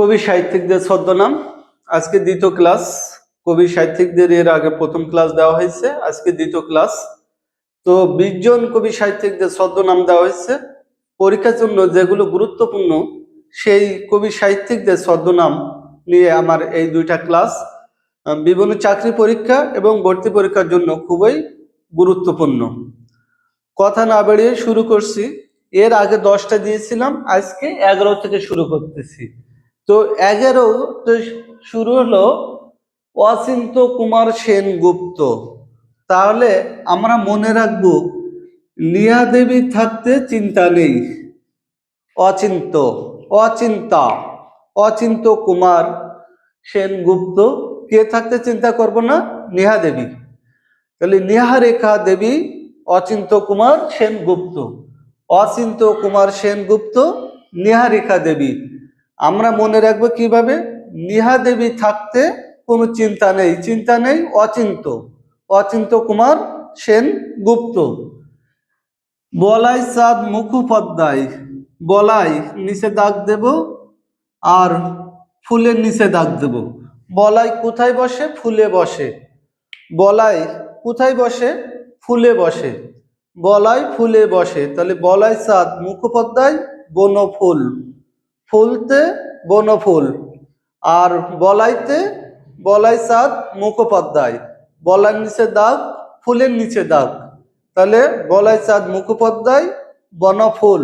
কবি সাহিত্যিকদের ছদ্মনাম। আজকে দ্বিতীয় ক্লাস। কবি সাহিত্যিকদের এর আগে প্রথম ক্লাস দেওয়া হয়েছে, আজকে দ্বিতীয় ক্লাস। তো বিশ জন কবি সাহিত্যিকদের ছদ্মনাম দেওয়া হয়েছে। পরীক্ষার জন্য যেগুলো গুরুত্বপূর্ণ, সেই কবি সাহিত্যিকদের ছদ্মনাম নিয়ে আমার এই দুইটা ক্লাস। বিভিন্ন চাকরি পরীক্ষা এবং ভর্তি পরীক্ষার জন্য খুবই গুরুত্বপূর্ণ। কথা না বাড়িয়ে শুরু করছি। এর আগে দশটা দিয়েছিলাম, আজকে এগারো থেকে শুরু করতেছি। তো এগারো, তো শুরু হলো অচিন্ত কুমার সেনগুপ্ত। তাহলে আমরা মনে রাখব, লিয়া দেবী থাকতে চিন্তা নেই। অচিন্ত, অচিন্তা, অচিন্ত কুমার সেনগুপ্ত, কে থাকতে চিন্তা করব না? নেহা দেবী। তাহলে নেহা রেখা দেবী, অচিন্ত কুমার সেনগুপ্ত। অচিন্ত কুমার সেনগুপ্ত নেহা রেখা দেবী। আমরা মনে রাখব কীভাবে? নেহা দেবী থাকতে কোনো চিন্তা নেই। চিন্তা নেই, অচিন্ত। অচিন্ত কুমার সেন গুপ্ত। বলাই চাঁদ মুখোপাধ্যায় বলাই নিচে দাগ দেব আর ফুলের নিচে দাগ দেব। বলাই কোথায় বসে? ফুলে বসে। বলাই কোথায় বসে? ফুলে বসে। বলাই ফুলে বসে। তাহলে বলাই চাঁদ মুখোপাধ্যায় বনফুল। ফুলতে বনফুল, আর বলাইতে বলাই চাঁদ মুখোপাধ্যায়, বলার নিচে দাগ, ফুলের নিচে দাগ। তাহলে বলাই চাঁদ মুখোপাধ্যায়, বনফুল।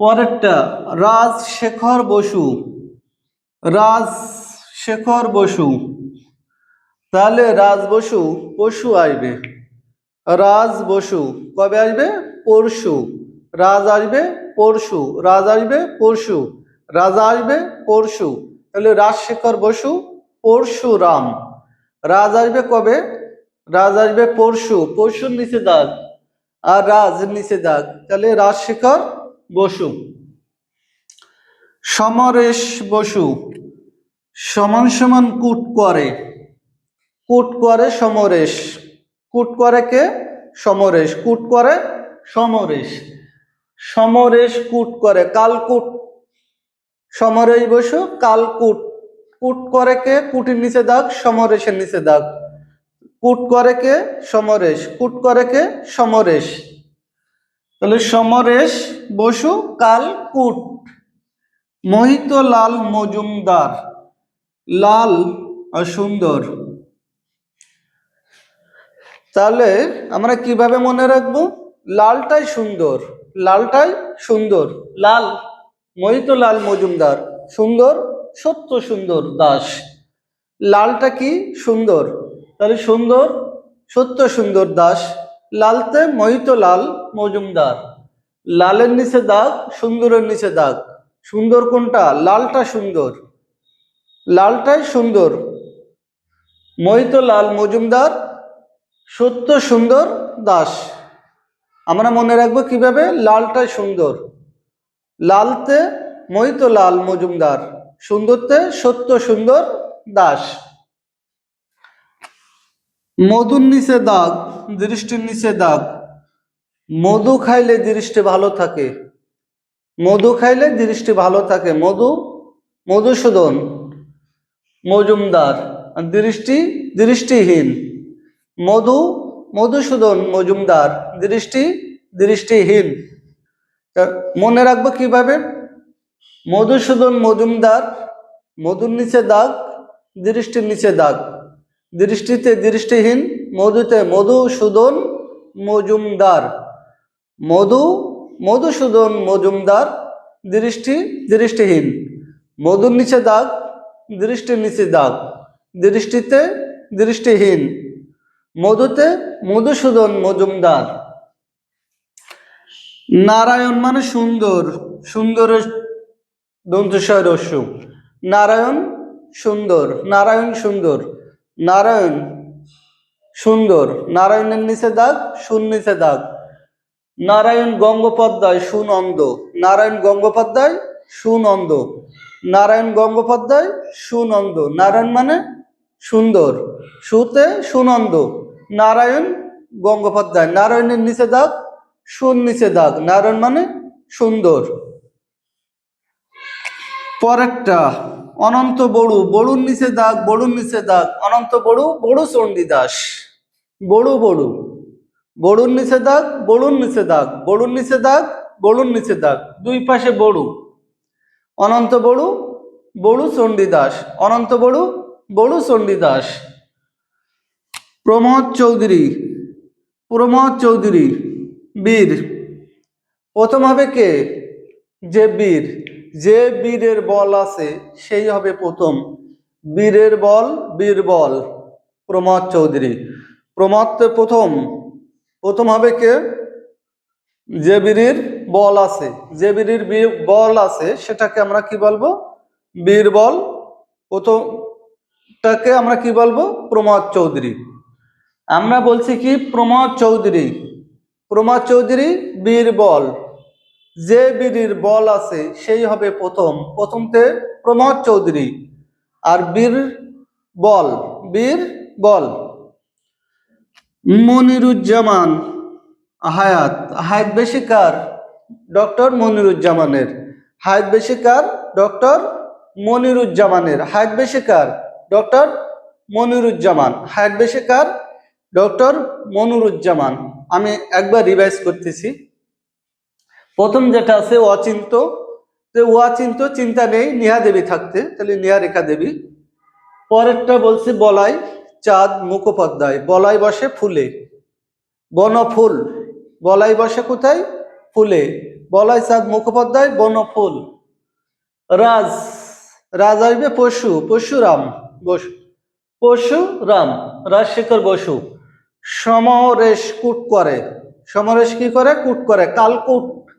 পরেরটা, রাজশেখর বসু। রাজশেখর বসু। তাহলে রাজ বসু, পশু আসবে রাজ বসু, কবে আসবে? পরশু। রাজ আসবে পরশু, রাজ আসবে পরশু, রাজা আসবে পরশু। তাহলে রাজশেখর বসু পরশুরাম। রাজ আসবে কবে? রাজ আসবে পরশু, পরশুর নিচে দাগ আর রাজ নিচে দাগ তাহলে রাজশেখর বসু। সমরেশ বসু। সমান সমান কুট করে। কুট করে সমরেশ। কুট করে কে? সমরেশ। কুট করে সমরেশ। সমরেশ কুট করে কালকুট সমরেশ বসু কালকুট কুট। করে কে? কুটির নিচে দাগ, সমরেশের নিচে দাগ। কুট করে কে? সমরেশ। কুট করে কে? সমরেশ। তাহলে সমরেশ বসু কালকুট মোহিত লাল মজুমদার। লাল আর সুন্দর। তাহলে আমরা কীভাবে মনে রাখব? লালটাই সুন্দর। লালটাই সুন্দর। লাল। মোহিত লাল মজুমদার। সুন্দর, সত্য সুন্দর দাস। লালটা কি সুন্দর? তাহলে সুন্দর, সত্য সুন্দর দাস। লালতে মোহিত লাল মজুমদার। লালের নিচে দাগ, সুন্দরের নিচে দাগ। সুন্দর কোনটা? লালটা সুন্দর। লালটাই সুন্দর। মোহিত লাল মজুমদার, সত্য সুন্দর দাস। আমরা মনে রাখব কীভাবে? লালটাই সুন্দর। লালতে মহিত লাল মজুমদার, সুন্দরতে সত্য সুন্দর দাস। মধুর নিচে দাগ, দৃষ্টির নিচে দাগ। মধু খাইলে দৃষ্টি ভালো থাকে। মধু খাইলে দৃষ্টি ভালো থাকে। মধু, মধুসূদন, মজুমদার, দৃষ্টি দৃষ্টিহীন। মধু মধুসূদন মজুমদার, দৃষ্টি, দৃষ্টিহীন। মনে রাখব কীভাবে? মধুসূদন মজুমদার, মধুর নিচে দাগ, দৃষ্টির নিচে দাগ। দৃষ্টিতে দৃষ্টিহীন, মধুতে মধুসূদন মজুমদার। মধু, মধুসূদন মজুমদার, দৃষ্টি, দৃষ্টিহীন। মধুর নিচে দাগ, দৃষ্টির নিচে দাগ। দৃষ্টিতে দৃষ্টিহীন। মধুতে মধুসূদন মজুমদার। নারায়ণ মানে সুন্দর সুন্দরের দন্তস্বয় রস্য। নারায়ণ সুন্দর নারায়ণ সুন্দর নারায়ণ সুন্দর, নারায়ণের নিচে দাগ সুন নিচে দাগ। নারায়ণ গঙ্গোপাধ্যায় সুনন্দ, নারায়ণ গঙ্গোপাধ্যায় সুনন্দ, নারায়ণ গঙ্গোপাধ্যায় সুনন্দ। নারায়ণ মানে সুন্দর। সুতে সুনন্দ। নারায়ণ গঙ্গোপাধ্যায়। নারায়ণের নিচে দাগ সুন নিচে দাগ। নারায়ণ মানে সুন্দর। পরেরটা, অনন্ত বড়ু। বড়ুর নিচে দাগ, বড়ুর নিচে দাগ। অনন্ত বড়ু বড়ু চণ্ডীদাস। বড়ু বড়ু। বড়ুর নিচে দাগ, বড়ুর নিচে দাগ। বড়ুর নিচে দাগ, বড়ুর নিচে দাগ। দুই পাশে বড়ু। অনন্ত বড়ু বড়ু চণ্ডীদাস। অনন্ত বড়ু বড়ু চণ্ডীদাস প্রমোদ চৌধুরী প্রমোদ চৌধুরী, বীর। প্রথম হবে কে? যে বীর। যে বীরের বল আছে, সেই হবে প্রথম। বীরের বল, বীর বল, প্রমোদ চৌধুরী। প্রমোদ প্রথম। প্রথম হবে কে? যে বীরের বল আছে। যে বীরের বল আছে, সেটাকে আমরা কি বলব? বীর বল। প্রথমটাকে আমরা কি বলব? প্রমোদ চৌধুরী। আমরা বলছি কি? প্রমোদ চৌধুরী। প্রমোদ চৌধুরী বীর বল। যে বীরের বল আছে, সেই হবে প্রথম। প্রথমতে প্রমোদ চৌধুরী। আর বীর বল বীর বল। মনিরুজ্জামান হায়াত। হায়াত বেশি কার? ডক্টর মনিরুজ্জামানের। হায়াত বেশি কার? ডক্টর মনিরুজ্জামানের। হায়াত বেশি কার? ডক্টর মনিরুজ্জামান। হায়াত বেশি কার ডক্টর মনিরুজ্জামান। আমি একবার রিভাইজ করতেছি। প্রথম যেটা আছে, অচিন্ত। যে অচিন্ত চিন্তা নেই, নিহা দেবী থাকতে। তাহলে নিহা রেখা দেবী। পরেরটা বলছি, বলাই চাঁদ মুখোপাধ্যায়। বলাই বসে ফুলে। বনফুল। বলাই বসে কোথায়? ফুলে। বলাই চাঁদ মুখোপাধ্যায়, বনফুল। রাজ। রাজ আসবে পশু, পশুরাম। বসু। পশুরাম রাজশেখর বসু। সমরেশ কুট করে। সমরেশ কি করে? কুট করে, কালকুট।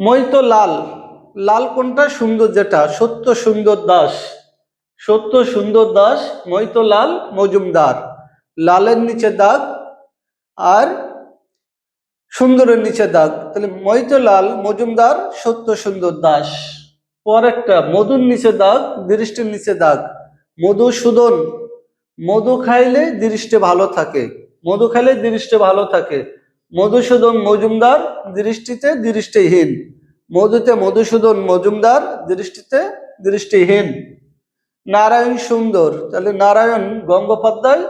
মৈত লাল লাল কোনটা? সুন্দর যেটা সত্য সুন্দর দাস। সত্য সুন্দর দাস মৈত লাল মজুমদার। লালের নিচে দাগ আর সুন্দরের নিচে দাগ। তাহলে মৈত লাল মজুমদার সত্য সুন্দর দাস। পরেরটা, মধুর নিচে দাগ দৃষ্টির নিচে দাগ। মধুসূদন মধু খাইলে দৃষ্টি ভালো থাকে। মধু খাইলে দৃষ্টি ভালো থাকে। মধুসূদন মজুমদার, দৃষ্টিতে দৃষ্টিহীন। মধুতে মধুসূদন মজুমদার, দৃষ্টিতে দৃষ্টিহীন। নারায়ণ সুন্দর। তাহলে নারায়ণ গঙ্গোপাধ্যায়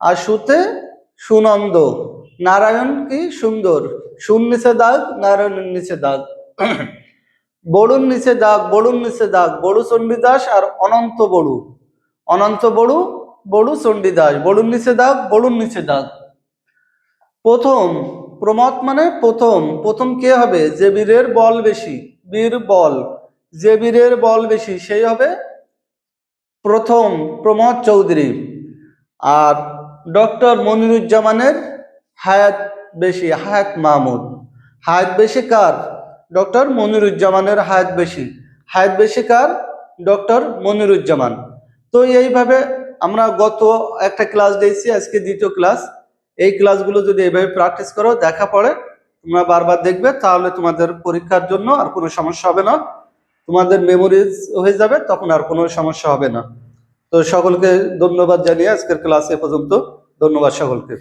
আর সুতে সুনন্দ। নারায়ণ কি সুন্দর? সুন নিচে দাগ, নারায়ণের নিচে দাগ। বড়ুর নিচে দাগ, বড়ুর নিচে দাগ। বড়ু চণ্ডীদাস আর অনন্ত বড়ু। অনন্ত বড়ু বড়ু চণ্ডীদাস বড়ুর নিচে দাগ বড়ুর নিচে দাগ প্রথম প্রমত মানে প্রথম। প্রথম কে হবে? যে বীরের বল বেশি, বীর বল। যে বীরের বল বেশি, সেই হবে প্রথম প্রমোদ চৌধুরী। আর ডক্টর মনিরুজ্জামানের হায়াত বেশি, হায়াত মাহমুদ। হায়াত বেশি কার? ডক্টর মনিরুজ্জামানের হায়াত বেশি। হায়াত বেশি কার? ডক্টর মনিরুজ্জামান। তো এইভাবে আমরা গত একটা ক্লাস দিয়েছি, আজকে দ্বিতীয় ক্লাস এই ক্লাসগুলো যদি এইভাবে প্র্যাকটিস করো, দেখা পড়ে তোমরা বারবার দেখবে, তাহলে তোমাদের পরীক্ষার জন্য আর কোনো সমস্যা হবে না। তোমাদের মেমোরিজ হয়ে যাবে, তখন আর কোনো সমস্যা হবে না। তো সকলকে ধন্যবাদ জানিয়ে আজকের ক্লাস এ পর্যন্ত। ধন্যবাদ সকলকে।